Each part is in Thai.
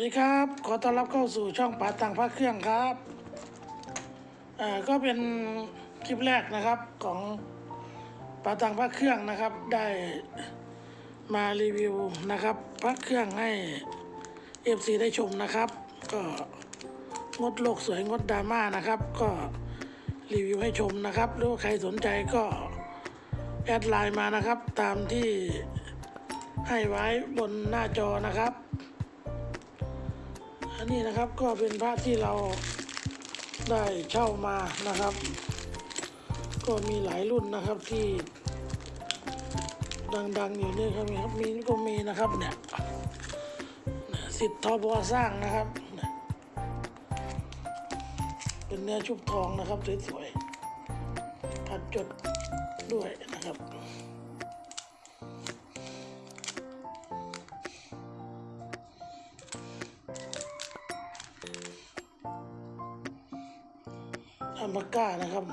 วัสดีครับ ขอต้อนรับเข้าสู่ช่องป๋าตังพระเครื่องครับอ่าก็เป็นคลิปแรกนะครับของป๋าตังพระเครื่องนะครับ ได้มารีวิวนะครับพระเครื่องให้เอฟซีได้ชมนะครับ ก็งดโลกสวยงดดราม่านะครับ ก็รีวิวให้ชมนะครับหรือว่าใครสนใจก็แอดไลน์มานะครับ ตามที่ให้ไว้บนหน้าจอนะครับ นนี้นะครับก็เป็นพระที่เราได้เช่ามานะครับ ก็มีหลายรุ่นนะครับที่ ดังๆอยู่นี่ครับมีครับมีก็มีนะครับเนี่ยสิทธิ์ทอบัวสร้างนะครับเนี่ยเป็นเนื้อชุบทองนะครับสวยๆผัดจดด้วยนะครับ ก้านะครับ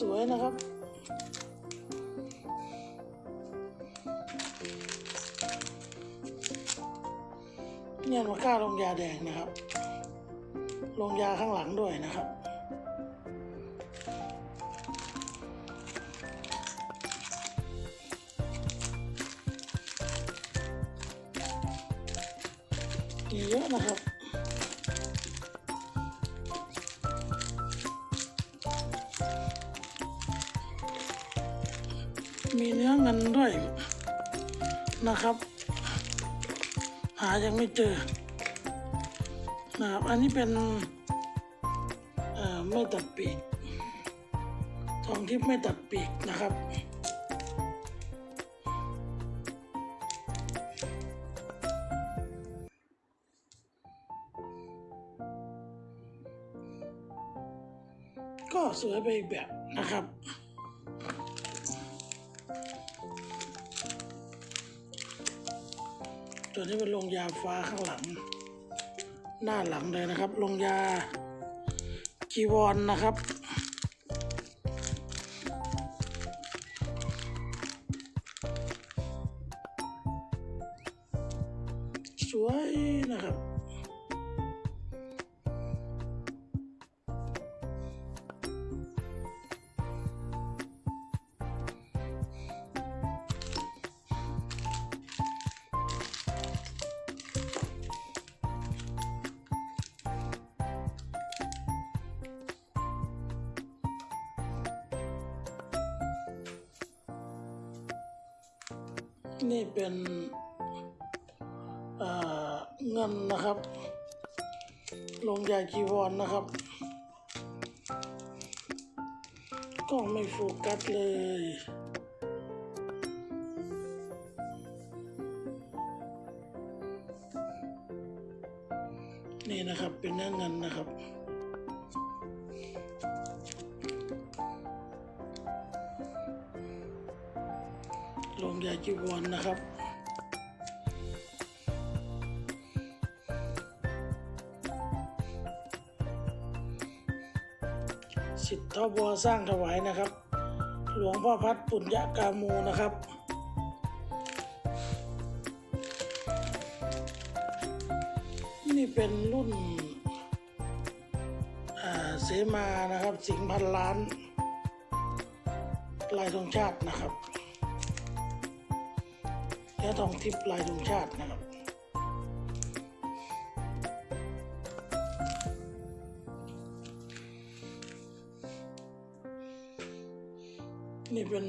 สวยๆนะครับเนี่ยมาก้าลงยาแดงนะครับ ลงยาข้างหลังด้วยนะครับ เยอะนะครับ นะครับ หายังไม่เจอนะครับอันนี้เป็นเอ่อไม่ตัดปีกทองทิพย์ไม่ตัดปีกนะครับก็สวยไปอีกแบบนะครับ ตัวนี้เป็นลงยาฟ้าข้างหลัง หน้าหลังเลยนะครับ ลงยาจีวรนนะครับ นี่เป็นเงินนะครับ ลงยาจีวรนนะครับ กล้องไม่โฟกัสเลยนี่นะครับเป็นเนื้อเงินนะครับ ลงยาจีวรนนะครับสิทธิ์ทบัวสร้างถวายนะครับ หลวงพ่อพัดปุญญากามูนะครับ นี่เป็นรุ่นเสมานะครับ สิงห์พันล้าน ลายธงชาตินะครับ และทองทิพย์ลายธงชาตินะครับนี่เป็น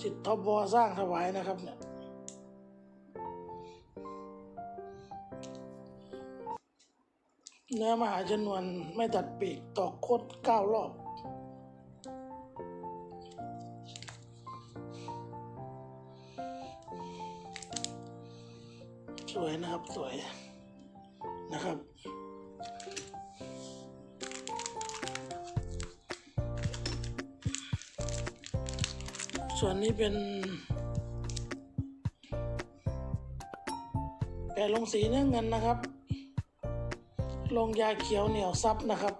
สิทธิ์ทบวสร้างถวายนะครับเนี่ยเนื้อมหาชนวนไม่ตัดปีกตอกโคตรเก้ารอบ สวยนะครับสวยนะครับ ส่วนนี้เป็นแผ่ลงสีเนื้อเงินนะครับ ลงยาเขียวเหนียวซับนะครับ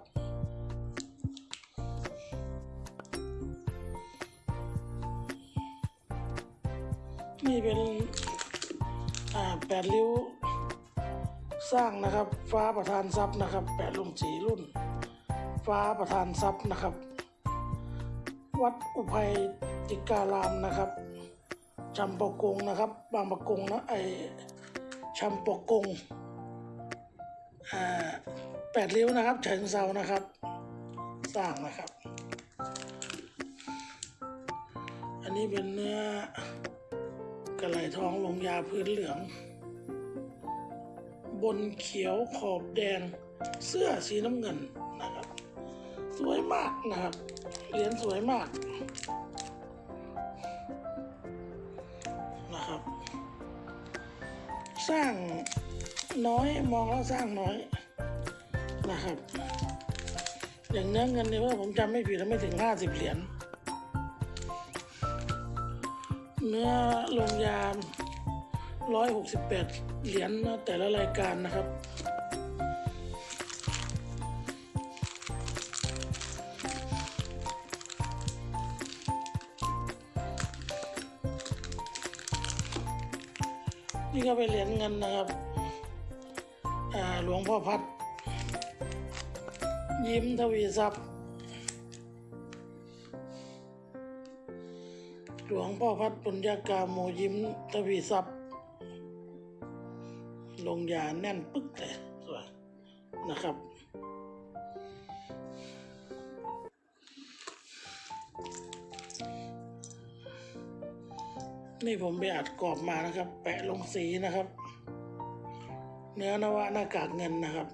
สร้างนะครับ ฟ้าประธานทรัพย์นะครับ แปดลงสีรุ่น ฟ้าประธานทรัพย์นะครับ วัดอุภัยจิการามนะครับจำปากงนะครับ บางปากงนะไอชำปากงแปดริ้วนะครับเฉิงเซานะครับ สร้างนะครับ อันนี้เป็นเนื้อกระไหลทองลงยาพื้นเหลือง บนเขียวขอบแดง เสื้อสีน้ำเงินนะครับ สวยมากนะครับ เหรียญสวยมากนะครับ สร้างน้อยมองแล้วสร้างน้อยนะครับ อย่างเนื้อเงินเนี่ยว่าผมจำไม่ผิดแล้วไม่ถึงห้าสิบเหรียญเนื้อลงยาม ร้อยหกสิบแปดเหรียญนะแต่ละรายการนะครับ นี่ก็เป็นเหรียญเงินนะครับหลวงพ่อพัด ยิ้มทวีทรัพย์หลวงพ่อพัดปุญญากาโมยิ้มทวีทรัพย์ ลงยาแน่นปึ๊กเลยสวยนะครับ นี่ผมไปอัดกรอบมานะครับ แปะลงสีนะครับ เนื้อนวะหน้ากากเงินนะครับ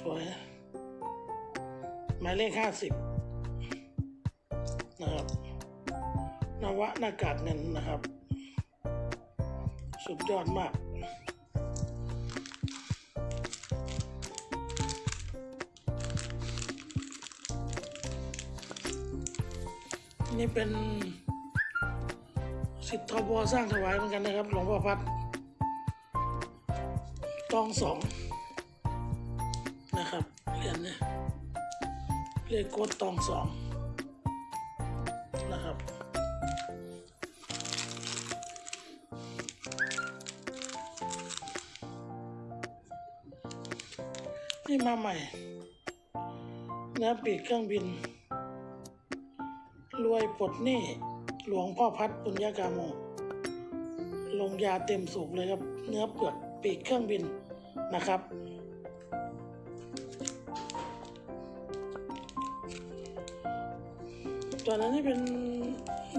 สวยหมายเลขห้าสิบนะครับ วะหน้ากากเงินนะครับ สุดยอดมาก นี่เป็นสิทธทบสร้างถวายเหมือนกันนะครับ หลวงพ่อพัดตองสองนะครับเหรียญเนี่ยเลขโคดตองสอง มาใหม่เนื้อปีกเครื่องบิน รวยปลดหนี้หลวงพ่อพัดปุญญากาโม ลงยาเต็มสูบเลยครับ เนื้อเปลือกปีกเครื่องบินนะครับตอนนั้นนี่เป็น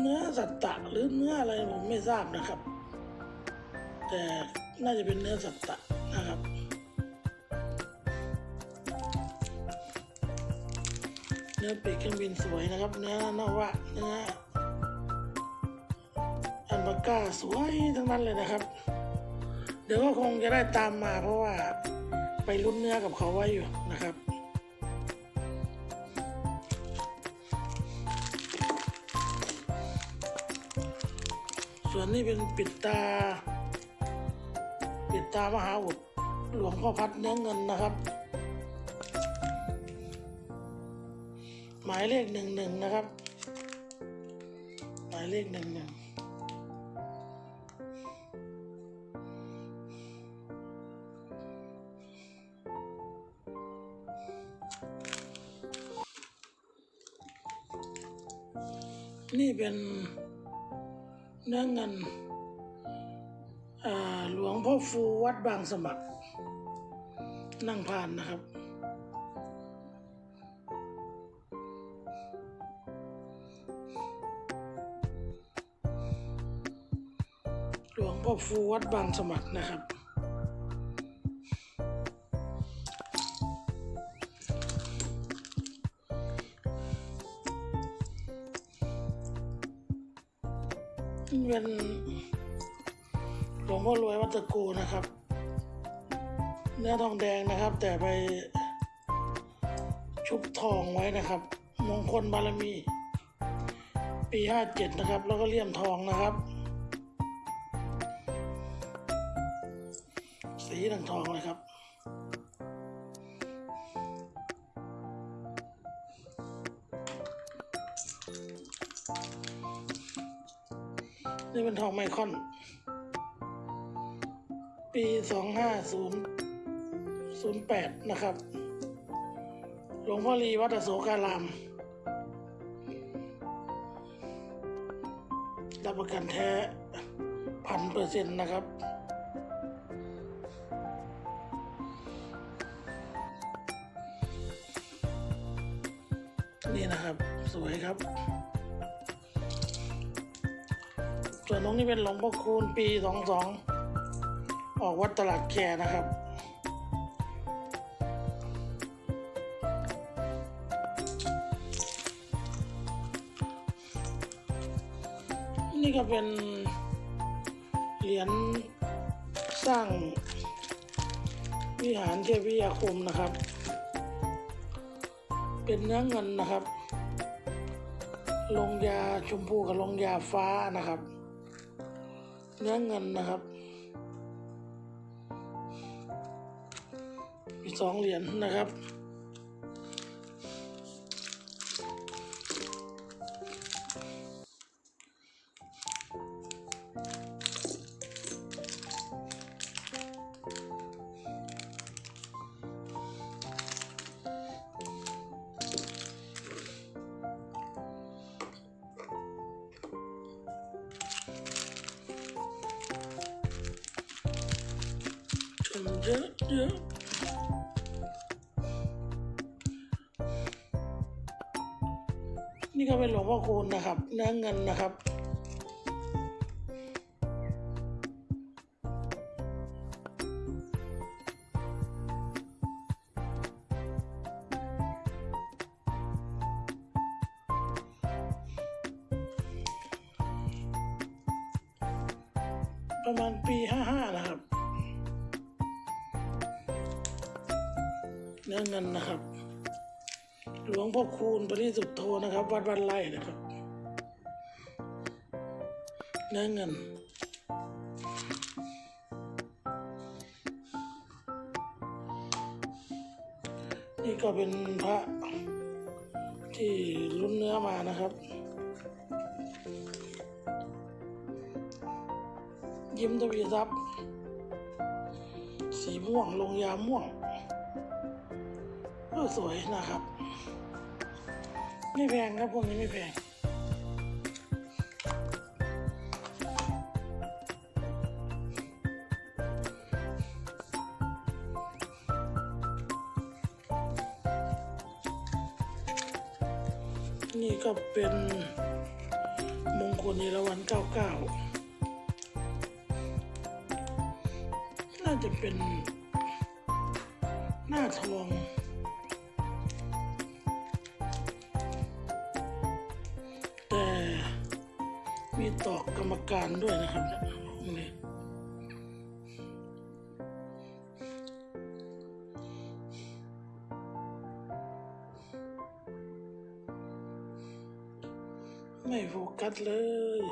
เนื้อสัตตะหรือเนื้ออะไรผมไม่ทราบนะครับ แต่น่าจะเป็นเนื้อสัตตะ เนื้อปีกเครื่องบินสวยนะครับ เนื้อนวะเนื้ออันบาก้าสวยทั้งนั้นเลยนะครับ เดี๋ยวก็คงจะได้ตามมาเพราะว่าไปลุ้นเนื้อกับเขาไว้อยู่นะครับส่วนนี้เป็นปิดตา ปิดตามหาอุดหลวงพ่อพัดเนื้อเงินนะครับ หมายเลขหนึ่งหนึ่งนะครับ หมายเลขหนึ่งหนึ่งนี่เป็นเนื้อเงินหลวงพ่อฟูวัดบางสมัคร นั่งผ่านนะครับ พ่อฟูวัดบางสมัครนะครับ เป็นหลวงพ่อรวยวัดตะโกนะครับ เนื้อทองแดงนะครับ แต่ไปชุบทองไว้นะครับ มงคลบารมี ปีห้าเจ็ดนะครับ แล้วก็เลี่ยมทองนะครับ สีต่างๆเลยครับนี่เป็นทองไมคอน ปีสองห้าศูนย์ศูนย์แปดนะครับ หลวงพ่อรีวัดโสการาม รับประกันแท้พันเปอร์เซ็นต์นะครับ สวยครับ ส่วนตรงนี้เป็นหลวงพ่อคูณปีสองสองออกวัดตลาดแคนะครับนี่ก็เป็นเหรียญสร้างวิหารเทพิยาคมนะครับ เป็นเนื้อเงินนะครับ ลงยาชมพูกับลงยาฟ้านะครับ เนื้อเงินนะครับ มีสองเหรียญนะครับ เยอะเยอะนี่ก็เป็นหลวงพ่อคูณนะครับ เนื้อเงินนะครับ นะครับ หลวงพ่อคูณปริสุทธโธนะครับ วัดบ้านไร่นะครับเนื้อเงินนี่ก็เป็นพระที่รุ่นเนื้อมานะครับ ยิ้มทวีทรัพย์ สีม่วงลงยาม่วง สวยนะครับ ไม่แพงครับพวกนี้ไม่แพงนี่ก็เป็นมงคลนิรวันเก้าเก้าน่าจะเป็น กกรรมการด้วยนะครับนี่ไม่โฟกัสเลย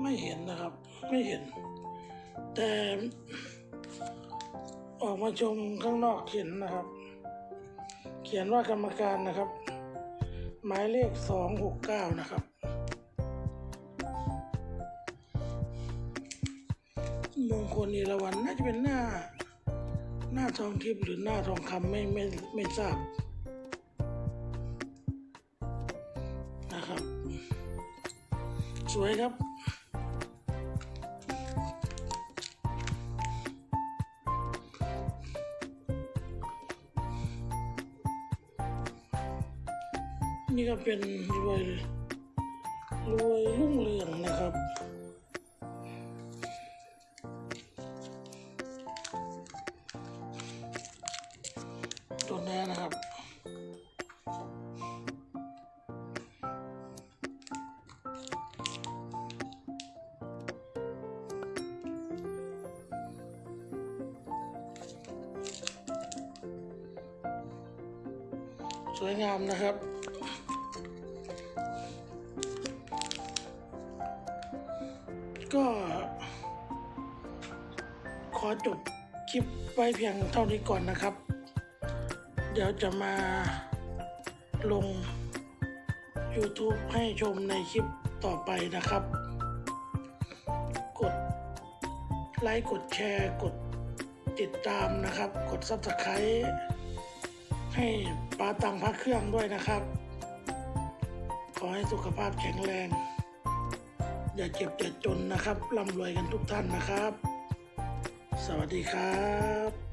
ไม่เห็นนะครับ ไม่เห็น แต่ ออกมาชมข้างนอกเห็นนะครับ เขียนว่ากรรมการนะครับ หมายเลขสองหกเก้านะครับ มงคลเอราวันน่าจะเป็นหน้า หน้าทองทิพย์หรือหน้าทองคำไม่ไม่ไม่ทราบนะครับ สวยครับ นี่ก็เป็นรวยรวยรุ่งเรืองนะครับตัวนี้นะครับสวยงามนะครับ ไว้เพียงเท่านี้ก่อนนะครับ เดี๋ยวจะมาลง YouTube ให้ชมในคลิปต่อไปนะครับ กดไลค์ กดแชร์ กดติดตามนะครับ กด Subscribe ให้ปาตังพักเครื่องด้วยนะครับ ขอให้สุขภาพแข็งแรง อย่าเจ็บอย่าจนนะครับร่ำรวยกันทุกท่านนะครับ สวัสดีครับ